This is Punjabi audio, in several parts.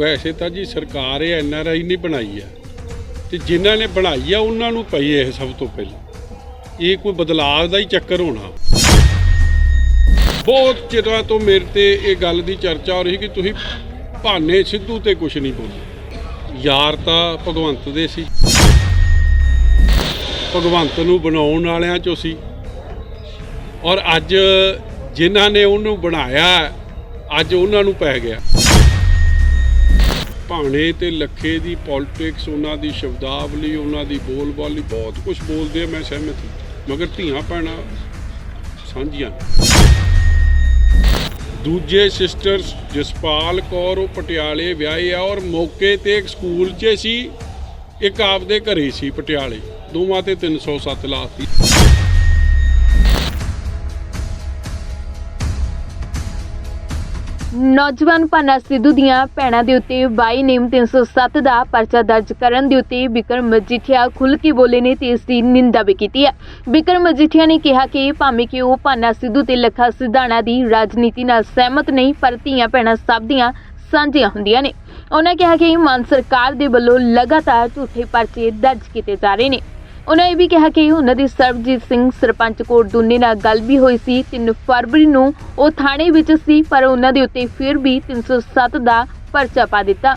ਵੈਸੇ ਤਾਂ ਜੀ ਸਰਕਾਰ ਇਹ ਐਨ ਆਰ ਆਈ ਨਹੀਂ ਬਣਾਈ ਆ ਤੇ ਜਿਨ੍ਹਾਂ ਨੇ ਬਣਾਈ ਆ, ਉਹਨਾਂ ਨੂੰ ਪਈ ਇਹ ਸਭ ਤੋਂ ਪਹਿਲਾਂ। ਇਹ ਕੋਈ ਬਦਲਾਅ ਦਾ ਹੀ ਚੱਕਰ ਹੋਣਾ। ਬਹੁਤ ਚਿਰਾਂ ਤੋਂ ਮੇਰੇ ਤੇ ਇਹ ਗੱਲ ਦੀ ਚਰਚਾ ਹੋ ਰਹੀ ਕਿ ਤੁਸੀਂ ਭਾਨੇ ਸਿੱਧੂ ਤੇ ਕੁਝ ਨਹੀਂ ਬੋਲੇ ਯਾਰ ਤਾਂ ਭਗਵੰਤ ਦੇ ਸੀ। ਭਗਵੰਤ ਨੂੰ ਬਣਾਉਣ ਵਾਲਿਆਂ ਚੋਂ ਸੀ। ਔਰ ਅੱਜ ਜਿਨ੍ਹਾਂ ਨੇ ਉਹਨੂੰ ਬਣਾਇਆ, ਅੱਜ ਉਹਨਾਂ ਨੂੰ ਪੈ ਗਿਆ। ਭਾਣੇ ਤੇ ਲੱਖੇ ਦੀ ਪੋਲਿਟਿਕਸ ਉਹਨਾਂ ਦੀ ਸ਼ਬਦਾਵਲੀ, ਉਹਨਾਂ ਦੀ ਬੋਲਬਾਲੀ, ਬਹੁਤ ਕੁਝ ਬੋਲਦੇ ਆ, ਮੈਂ ਸਹਿਮਤ ਹਾਂ। ਮਗਰ ਧੀਆਂ ਭੈਣਾਂ ਸਾਂਝੀਆਂ ਦੂਜੇ ਸਿਸਟਰਸ ਜਸਪਾਲ ਕੌਰ, ਉਹ ਪਟਿਆਲੇ ਵਿਆਹੇ ਆ ਔਰ ਮੌਕੇ ਤੇ ਇੱਕ ਸਕੂਲ 'ਚ ਸੀ, ਇੱਕ ਆਪਦੇ ਘਰੇ ਸੀ ਪਟਿਆਲੇ। ਦੋਵਾਂ ਤੇ 307 ਲਾਤੀ। ਨੌਜਵਾਨ ਭਾਨਾ ਸਿੱਧੂ ਦੀਆਂ ਭੈਣਾਂ ਦੇ ਉੱਤੇ ਬਾਈ ਨੇਮ 307 ਦਾ ਪਰਚਾ ਦਰਜ ਕਰਨ ਦੇ ਉੱਤੇ ਬਿਕਰਮ ਮਜੀਠੀਆ ਖੁੱਲ੍ਹ ਕੇ ਬੋਲੇ ਨੇ ਤੇ ਇਸ ਦੀ ਨਿੰਦਾ ਵੀ ਕੀਤੀ ਹੈ। ਬਿਕਰਮ ਮਜੀਠੀਆ ਨੇ ਕਿਹਾ ਕਿ ਭਾਵੇਂ ਕਿ ਉਹ ਭਾਨਾ ਸਿੱਧੂ ਤੇ ਲੱਖਾ ਸਿਧਾਣਾ ਦੀ ਰਾਜਨੀਤੀ ਨਾਲ ਸਹਿਮਤ ਨਹੀਂ, ਪਰ ਧੀਆਂ ਭੈਣਾਂ ਸਭ ਦੀਆਂ ਸਾਂਝੀਆਂ ਹੁੰਦੀਆਂ ਨੇ। ਉਹਨਾਂ ਕਿਹਾ ਕਿ ਮਾਨ ਸਰਕਾਰ ਦੇ ਵੱਲੋਂ ਲਗਾਤਾਰ ਝੂਠੇ ਪਰਚੇ ਦਰਜ ਕੀਤੇ ਜਾ ਰਹੇ ਨੇ। ਉਹਨਾਂ ਇਹ ਵੀ ਕਿਹਾ ਕਿ ਉਹਨਾਂ ਦੀ ਸਰਬਜੀਤ ਸਿੰਘ ਸਰਪੰਚ ਕੋਟ ਦੁੰਨੇ ਨਾਲ ਗੱਲ ਵੀ ਹੋਈ ਸੀ 3 ਫਰਵਰੀ ਨੂੰ ਉਹ ਥਾਣੇ ਵਿੱਚ ਸੀ, ਪਰ ਉਹਨਾਂ ਦੇ ਉੱਤੇ ਫਿਰ ਵੀ 307 ਦਾ ਪਰਚਾ ਪਾ ਦਿੱਤਾ।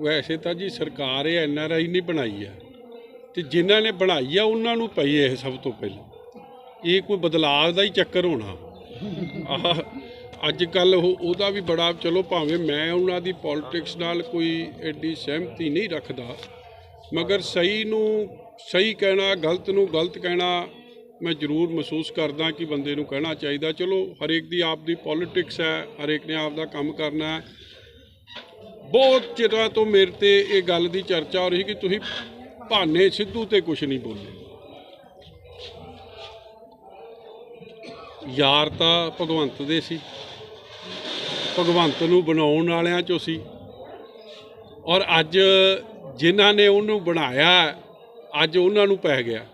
ਵੈਸੇ ਤਾਂ ਜੀ ਸਰਕਾਰ ਇਹ ਐਨ ਆਰ ਆਈ ਨਹੀਂ ਬਣਾਈ ਆ ਤੇ ਜਿਨ੍ਹਾਂ ਨੇ ਬਣਾਈ ਆ ਉਹਨਾਂ ਨੂੰ ਪਈ ਇਹ ਸਭ ਤੋਂ ਪਹਿਲਾਂ। ਇਹ ਕੋਈ ਬਦਲਾਅ ਦਾ ਹੀ ਚੱਕਰ ਹੋਣਾ। ਆਹ ਅੱਜ ਕੱਲ ਉਹ, ਉਹਦਾ ਵੀ ਬੜਾ, ਚਲੋ ਭਾਵੇਂ ਮੈਂ ਉਹਨਾਂ ਦੀ ਪੋਲਿਟਿਕਸ ਨਾਲ ਕੋਈ ਐਡੀ ਸਹਿਮਤੀ ਨਹੀਂ ਰੱਖਦਾ, ਮਗਰ ਸਹੀ ਨੂੰ ਸਹੀ ਕਹਿਣਾ, ਗਲਤ ਨੂੰ ਗਲਤ ਕਹਿਣਾ, ਮੈਂ ਜ਼ਰੂਰ ਮਹਿਸੂਸ ਕਰਦਾ ਕਿ ਬੰਦੇ ਨੂੰ ਕਹਿਣਾ ਚਾਹੀਦਾ। ਚਲੋ, ਹਰੇਕ ਦੀ ਆਪ ਦੀ ਪੋਲਿਟਿਕਸ ਹੈ, ਹਰੇਕ ਨੇ ਆਪ ਦਾ ਕੰਮ ਕਰਨਾ ਹੈ। ਬਹੁਤ ਚਿਰਾਂ ਤੋਂ ਮੇਰੇ ਤੇ ਇਹ ਗੱਲ ਦੀ ਚਰਚਾ ਹੋ ਰਹੀ ਕਿ ਤੁਸੀਂ ਭਾਨੇ ਸਿੱਧੂ ਤੇ ਕੁਝ ਨਹੀਂ ਬੋਲੇ। ਯਾਰ ਤਾਂ ਭਗਵੰਤ ਦੇ ਸੀ। ਭਗਵੰਤ ਨੂੰ ਬਣਾਉਣ ਵਾਲਿਆਂ ਚੋਂ ਸੀ। ਔਰ ਅੱਜ ਜਿਨ੍ਹਾਂ ਨੇ ਉਹਨੂੰ ਬਣਾਇਆ ਅੱਜ ਉਹਨਾਂ ਨੂੰ ਪੈ ਗਿਆ।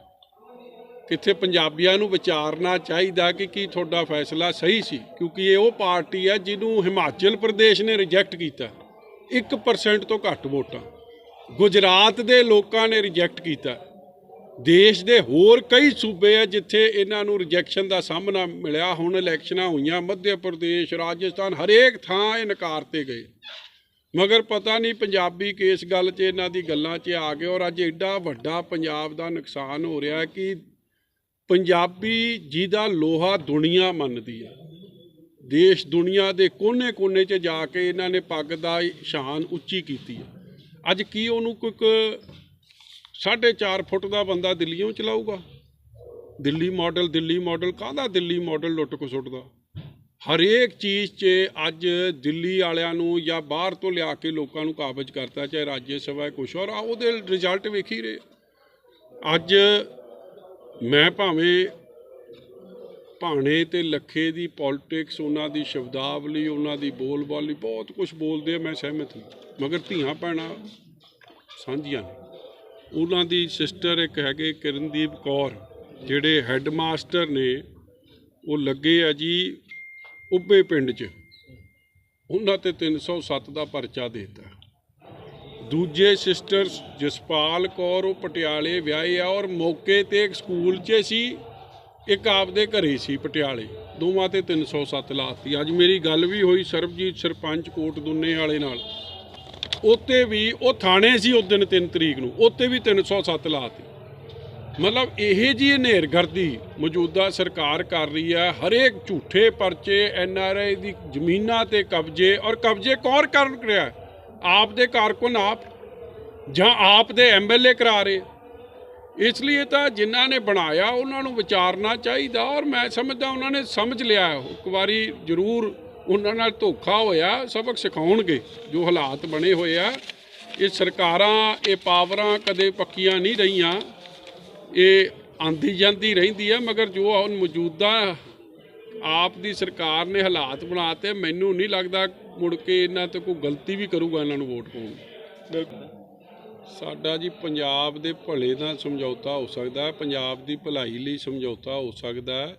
ਕਿੱਥੇ ਪੰਜਾਬੀਆਂ ਨੂੰ ਵਿਚਾਰਨਾ ਚਾਹੀਦਾ ਕਿ ਕੀ ਤੁਹਾਡਾ ਫੈਸਲਾ ਸਹੀ ਸੀ? ਕਿਉਂਕਿ ਇਹ ਉਹ ਪਾਰਟੀ ਹੈ ਜਿਹਨੂੰ ਹਿਮਾਚਲ ਪ੍ਰਦੇਸ਼ ਨੇ ਰਿਜੈਕਟ ਕੀਤਾ। 1% ਤੋਂ ਘੱਟ ਵੋਟਾਂ। ਗੁਜਰਾਤ ਦੇ ਲੋਕਾਂ ਨੇ ਰਿਜੈਕਟ ਕੀਤਾ। ਦੇਸ਼ ਦੇ ਹੋਰ ਕਈ ਸੂਬੇ ਆ ਜਿੱਥੇ ਇਹਨਾਂ ਨੂੰ ਰਿਜੈਕਸ਼ਨ ਦਾ ਸਾਹਮਣਾ ਮਿਲਿਆ। ਹੁਣ ਇਲੈਕਸ਼ਨਾਂ ਹੋਈਆਂ। ਮੱਧ ਪ੍ਰਦੇਸ਼, ਰਾਜਸਥਾਨ ਹਰੇਕ ਥਾਂ ਇਹ ਨਕਾਰਤੇ ਗਏ। ਮਗਰ ਪਤਾ ਨਹੀਂ ਪੰਜਾਬੀ ਕਿਸ ਗੱਲ 'ਚ ਇਹਨਾਂ ਦੀ ਗੱਲਾਂ 'ਚ ਆ ਗਏ ਔਰ ਅੱਜ ਐਡਾ ਵੱਡਾ ਪੰਜਾਬ ਦਾ ਨੁਕਸਾਨ ਹੋ ਰਿਹਾ ਕਿ ਪੰਜਾਬੀ ਜਿਹਦਾ ਲੋਹਾ ਦੁਨੀਆ ਮੰਨਦੀ ਹੈ ਦੇਸ਼ ਦੁਨੀਆ ਦੇ ਕੋਨੇ-ਕੋਨੇ 'ਚ ਜਾ ਕੇ ਇਹਨਾਂ ਨੇ ਪੱਗ ਦਾ ਸ਼ਾਨ ਉੱਚੀ ਕੀਤੀ ਹੈ ਅੱਜ ਕੀ ਉਹਨੂੰ ਕੋਈ ਇੱਕ ਸਾਢੇ ਚਾਰ ਫੁੱਟ ਦਾ ਬੰਦਾ ਦਿੱਲੀੋਂ ਚਲਾਊਗਾ? ਦਿੱਲੀ ਮਾਡਲ ਦਿੱਲੀ ਮਾਡਲ ਕਾਹਦਾ ਦਿੱਲੀ ਮਾਡਲ ਲੁੱਟ ਕੋ ਸੁੱਟਦਾ ਹਰੇਕ ਚੀਜ਼ 'ਚ ਅੱਜ ਦਿੱਲੀ ਵਾਲਿਆਂ ਨੂੰ ਜਾਂ ਬਾਹਰ ਤੋਂ ਲਿਆ ਕੇ ਲੋਕਾਂ ਨੂੰ ਕਾਬਜ ਕਰਤਾ, ਚਾਹੇ ਰਾਜ ਸਭਾ ਕੁਛ ਔਰ ਆ ਉਹਦੇ ਰਿਜ਼ਲਟ ਵੇਖ ਹੀ ਰਹੇ। ਅੱਜ ਮੈਂ ਭਾਵੇਂ ਭਾਣੇ ਤੇ ਲੱਖੇ ਦੀ ਪੋਲਿਟਿਕਸ ਉਹਨਾਂ ਦੀ ਸ਼ਬਦਾਵਲੀ, ਉਹਨਾਂ ਦੀ ਬੋਲਬਾਲੀ, ਬਹੁਤ ਕੁਝ ਬੋਲਦੇ ਆ, ਮੈਂ ਸਹਿਮਤ ਹਾਂ। ਮਗਰ ਧੀਆਂ ਭੈਣਾਂ ਸਾਂਝੀਆਂ ਨੇ। ਉਹਨਾਂ ਦੀ ਸਿਸਟਰ ਇੱਕ ਹੈਗੇ ਕਿਰਨਦੀਪ ਕੌਰ, ਜਿਹੜੇ ਹੈੱਡਮਾਸਟਰ ਨੇ, ਉਹ ਲੱਗੇ ਆ ਜੀ ਉੱਬੇ ਪਿੰਡ 'ਚ। ਉਹਨਾਂ ਤੇ 307 ਦਾ ਪਰਚਾ ਦੇਤਾ। ਦੂਜੇ ਸਿਸਟਰਸ ਜਸਪਾਲ ਕੌਰ ਉਹ ਪਟਿਆਲੇ ਵਿਆਹੇ ਆ ਔਰ ਮੌਕੇ ਤੇ ਇੱਕ ਸਕੂਲ 'ਚ ਸੀ, ਇੱਕ ਆਪਦੇ ਘਰੇ ਸੀ ਪਟਿਆਲੇ। ਦੋਵਾਂ ਤੇ 307 ਲਾਤੀ ਅੱਜ ਮੇਰੀ ਗੱਲ ਵੀ ਹੋਈ ਸਰਬਜੀਤ ਸਰਪੰਚ ਕੋਟ ਦੁੰਨੇ ਵਾਲੇ ਨਾਲ। ਉੱਤੇ ਵੀ ਉਹ ਥਾਣੇ ਸੀ ਉਸ ਦਿਨ 3 ਤਰੀਕ ਨੂੰ। ਉੱਤੇ ਵੀ 307 ਲਾਤੀ ਮਤਲਬ ਇਹ ਜੀ ਹਨੇਰਗਰਦੀ ਮੌਜੂਦਾ ਸਰਕਾਰ ਕਰ ਰਹੀ ਹੈ, ਹਰੇਕ ਝੂਠੇ ਪਰਚੇ, ਐਨ ਆਰ ਆਈ ਦੀ ਜ਼ਮੀਨਾਂ ਤੇ ਕਬਜ਼ੇ ਔਰ ਕਬਜ਼ੇ ਕੌਰ ਕਰ ਰਿਹਾ? ਆਪ ਦੇ ਕਾਰਕੁਨ ਆਪ, ਜਾਂ ਆਪ ਦੇ ਐਮਐਲਏ ਕਰਾ ਰਹੇ? ਇਸ ਲਈ ਤਾਂ ਜਿਨ੍ਹਾਂ ਨੇ ਬਣਾਇਆ ਉਹਨਾਂ ਨੂੰ ਵਿਚਾਰਨਾ ਚਾਹੀਦਾ ਔਰ ਮੈਂ ਸਮਝਦਾ ਉਹਨਾਂ ਨੇ ਸਮਝ ਲਿਆ ਇੱਕ ਵਾਰੀ ਜ਼ਰੂਰ ਉਹਨਾਂ ਨਾਲ ਧੋਖਾ ਹੋਇਆ, ਸਬਕ ਸਿਖਾਉਣਗੇ ਜੋ ਹਾਲਾਤ ਬਣੇ ਹੋਏ ਆ। ਇਹ ਸਰਕਾਰਾਂ, ਇਹ ਪਾਵਰਾਂ ਕਦੇ ਪੱਕੀਆਂ ਨਹੀਂ ਰਹੀਆਂ। ਇਹ ਆਂਦੀ ਜਾਂਦੀ ਰਹਿੰਦੀ ਹੈ ਮਗਰ ਜੋ ਹੁਣ ਮੌਜੂਦਾ ਆਪ ਦੀ ਸਰਕਾਰ ਨੇ ਹਾਲਾਤ ਬਣਾਤੇ ਮੈਨੂੰ ਨਹੀਂ ਲੱਗਦਾ ਮੁੜ ਕੇ ਇਹਨਾਂ ਤੇ ਕੋਈ ਗਲਤੀ ਵੀ ਕਰੂਗਾ ਇਹਨਾਂ ਨੂੰ ਵੋਟ ਪਾਉਣ ਸਾਡਾ ਜੀ ਪੰਜਾਬ ਦੇ ਭਲੇ ਦਾ ਸਮਝੌਤਾ ਹੋ ਸਕਦਾ ਪੰਜਾਬ ਦੀ ਭਲਾਈ ਲਈ ਸਮਝੌਤਾ ਹੋ ਸਕਦਾ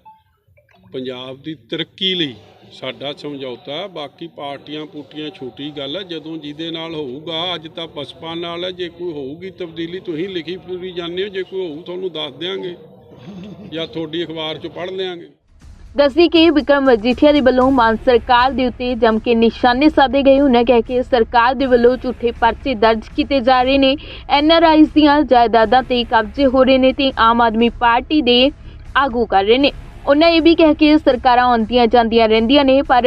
ਪੰਜਾਬ ਦੀ ਤਰੱਕੀ ਲਈ। ਸਾਡਾ ਸਮਝੌਤਾ, ਬਾਕੀ ਪਾਰਟੀਆਂ ਪੂਟੀਆਂ ਛੋਟੀ ਗੱਲ ਹੈ, ਜਦੋਂ ਜਿਹਦੇ ਨਾਲ ਹੋਊਗਾ, ਅੱਜ ਤਾਂ ਬਸਪਾ ਨਾਲ ਹੈ, ਜੇ ਕੋਈ ਹੋਊਗੀ ਤਬਦੀਲੀ ਤੁਸੀਂ ਲਿਖੀ ਪੂਰੀ ਜਾਂਦੇ ਹੋ, ਜੇ ਕੋਈ ਹੋਊ ਤੁਹਾਨੂੰ ਦੱਸ ਦਿਆਂਗੇ, ਜਾਂ ਤੁਹਾਡੀ ਅਖਬਾਰ 'ਚ ਪੜ੍ਹ ਲਿਆਂਗੇ। ਦੱਸੀ ਕਿ ਵਿਕਰਮ ਮਜੀਠੀਆ ਦੇ ਵੱਲੋਂ ਮਾਨ ਸਰਕਾਰ ਦੇ ਉੱਤੇ ਜਮ ਕੇ ਨਿਸ਼ਾਨੇ ਸਾਧੇ ਗਏ। ਉਹਨਾਂ ਕਹਿ ਕੇ ਸਰਕਾਰ ਦੇ ਵੱਲੋਂ ਝੂਠੇ ਪਰਚੇ ਦਰਜ ਕੀਤੇ ਜਾ ਰਹੇ ਨੇ। ਐਨਆਰਆਈਜ਼ ਦੀਆਂ ਜਾਇਦਾਦਾਂ ਤੇ ਕਬਜ਼ੇ ਹੋ ਰਹੇ ਨੇ ਤੇ ਆਮ ਆਦਮੀ ਪਾਰਟੀ ਦੇ ਆਗੂ ਕਰ ਰਹੇ ਨੇ। ਉਹਨਾਂ ਇਹ ਵੀ ਕਹਿ ਕੇ ਸਰਕਾਰਾਂ ਆਉਂਦੀਆਂ ਜਾਂਦੀਆਂ ਰਹਿੰਦੀਆਂ ਨੇ, ਪਰ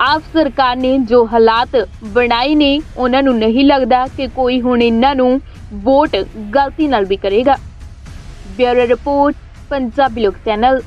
ਆਪ ਸਰਕਾਰ ਨੇ ਜੋ ਹਾਲਾਤ ਬਣਾਏ ਨੇ ਉਹਨਾਂ ਨੂੰ ਨਹੀਂ ਲੱਗਦਾ ਕਿ ਕੋਈ ਹੁਣ ਇਹਨਾਂ ਨੂੰ ਵੋਟ ਗਲਤੀ ਨਾਲ ਵੀ ਕਰੇਗਾ। ਬਿਊਰੋ ਰਿਪੋਰਟ, ਪੰਜਾਬੀ ਲੋਕ ਚੈਨਲ।